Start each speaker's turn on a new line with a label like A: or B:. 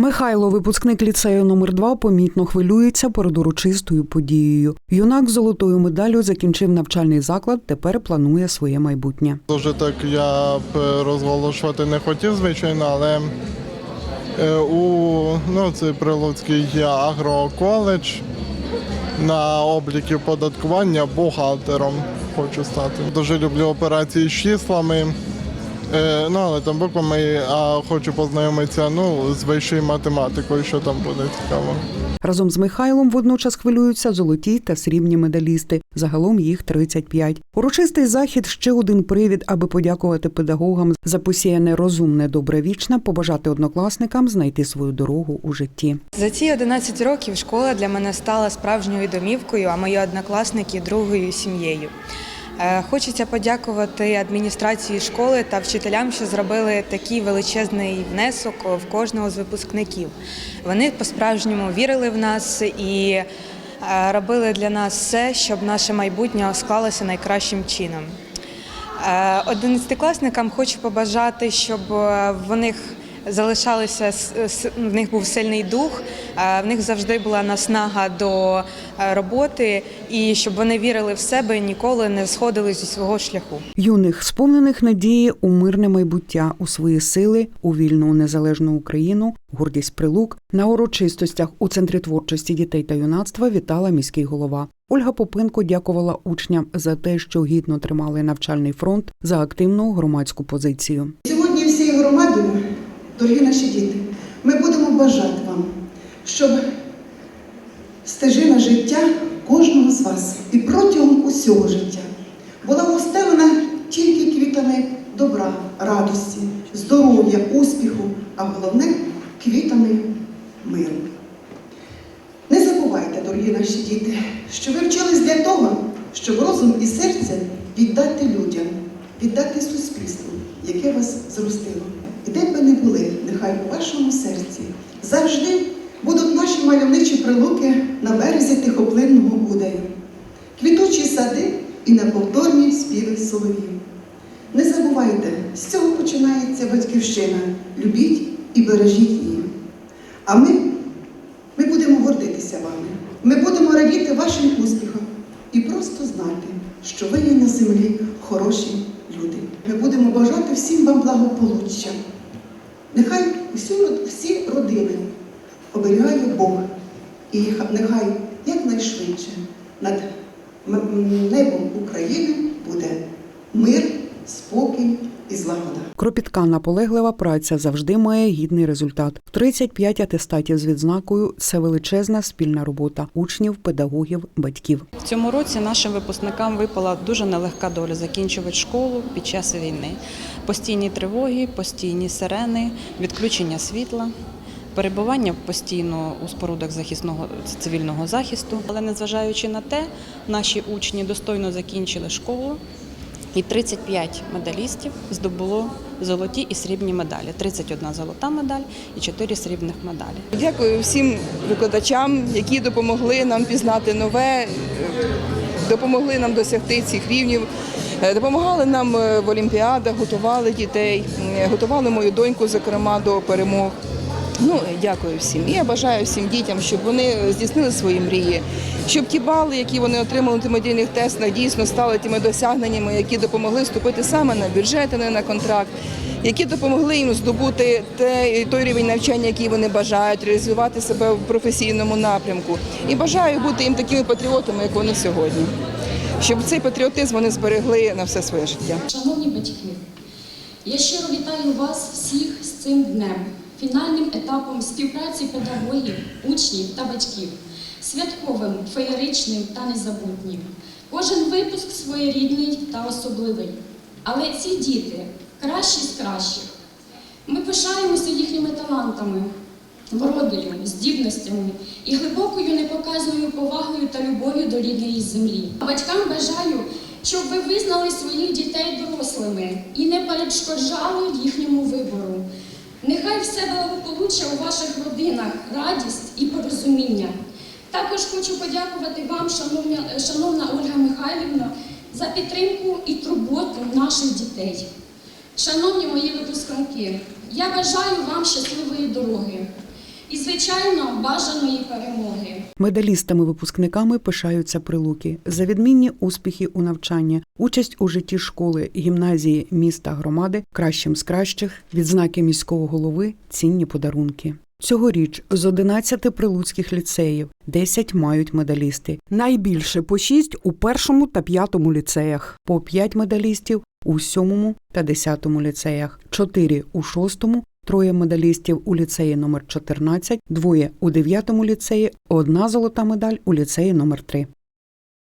A: Михайло, випускник ліцею номер 2 помітно хвилюється перед урочистою подією. Юнак з золотою медаллю закінчив навчальний заклад. Тепер планує своє майбутнє.
B: Дуже так я б розголошувати не хотів, звичайно, але е, у ну, це Прилуцький агроколедж на обліки податкування бухгалтером хочу стати. Дуже люблю операції з числами. Е, Ну, але там буквами, а хочу познайомитися ну, з вищою математикою, що там буде цікаво.
A: Разом з Михайлом водночас хвилюються золоті та срібні медалісти. Загалом їх 35. Урочистий захід ще один привід, аби подякувати педагогам за посіяне розумне добре вічне, побажати однокласникам знайти свою дорогу у житті.
C: За ці 11 років школа для мене стала справжньою домівкою, а мої однокласники другою сім'єю. Е, Хочеться подякувати адміністрації школи та вчителям, що зробили такий величезний внесок в кожного з випускників. Вони по-справжньому вірили в нас і е, робили для нас все, щоб наше майбутнє склалося найкращим чином. Е, Одинадцятикласникам хочу побажати, щоб в них залишалися в них був сильний дух, в них завжди була наснага до е, роботи, і щоб вони вірили в себе і ніколи не сходили зі свого шляху.
A: Юних, сповнених надії у мирне майбуття, у свої сили, у вільну незалежну Україну, гордість прилук на урочистостях у центрі творчості дітей та юнацтва вітала міський голова. Ольга Попенко дякувала учням за те, що гідно тримали навчальний фронт за активну громадську позицію.
D: Сьогодні всією громадою, дорогі наші діти, ми будемо бажати вам, щоб стежина життя кожного з вас і протягом усього життя була устелена тільки квітами добра, радості, здоров'я, успіху, а головне квітами миру. Не забувайте, дорогі наші діти, що ви вчились для того, щоб розум і серце віддати людям, віддати суспільству, яке вас зростило. І де б ви не були, нехай у вашому серці завжди будуть наші мальовничі прилуки на березі тихоплинного Удаю, квітучі сади і неповторні співи соловів. Не забувайте, з цього починається батьківщина. Любіть і бережіть її. А ми ми будемо гордитися вами. Ми будемо радіти вашим успіхам і просто знати, що ви є на землі хороші будемо бажати всім вам благополуччя. Нехай всі, всі родини оберігає Бог. І нехай якнайшвидше над небом України буде мир, спокій і злагода.
A: Кропітка наполеглива праця завжди має гідний результат. 35 атестатів з відзнакою це величезна спільна робота учнів, педагогів, батьків.
E: В цьому році нашим випускникам випала дуже нелегка доля закінчувати школу під час війни. Постійні тривоги, постійні сирени, відключення світла. Перебування постійно у спорудах захисного цивільного захисту, але незважаючи на те, наші учні достойно закінчили школу, і 35 медалістів здобуло золоті і срібні медалі. 31 золота медаль і 4 срібних медалі.
F: Дякую всім викладачам, які допомогли нам пізнати нове, допомогли нам досягти цих рівнів, е, допомагали нам е, в олімпіадах, готували дітей, е, готували мою доньку, зокрема, до перемог. Ну, дякую всім. І я бажаю всім дітям, щоб вони здійснили свої мрії, щоб ті бали, які вони отримали на тимодійних тестах, дійсно стали тими досягненнями, які допомогли вступити саме на бюджет, а не на контракт, які допомогли їм здобути те, той рівень навчання, який вони бажають, реалізувати себе в професійному напрямку. І бажаю бути їм такими патріотами, як вони сьогодні. Щоб цей патріотизм вони зберегли на все своє життя.
G: Шановні батьки, я щиро вітаю вас всіх з цим днем, фінальним етапом співпраці педагогів, учнів та батьків, святковим, феєричним та незабутнім. Кожен випуск своєрідний та особливий. Але ці діти кращі з кращих. Ми пишаємося їхніми талантами, вродою, здібностями і глибокою непоказною повагою та любов'ю до рідної землі. Батькам бажаю, щоб ви визнали своїх дітей дорослими і не перешкоджали їхньому вибору. Нехай все благополуччя у ваших родинах, радість і порозуміння. Також хочу подякувати вам, шановна, шановна Ольга Михайлівна, за підтримку і турботу наших дітей. Шановні мої випускники, я бажаю вам щасливої дороги. і, звичайно, бажаної перемоги.
A: Медалістами-випускниками пишаються прилуки. За відмінні успіхи у навчанні, участь у житті школи, гімназії, міста, громади, кращим з кращих, відзнаки міського голови, цінні подарунки. Цьогоріч з 11 прилуцьких ліцеїв 10 мають медалісти. Найбільше по 6 у першому та п'ятому ліцеях, по 5 медалістів у сьомому та десятому ліцеях, 4 у шостому, троє медалістів у ліцеї номер 14, двоє у дев'ятому ліцеї, одна золота медаль у ліцеї номер 3.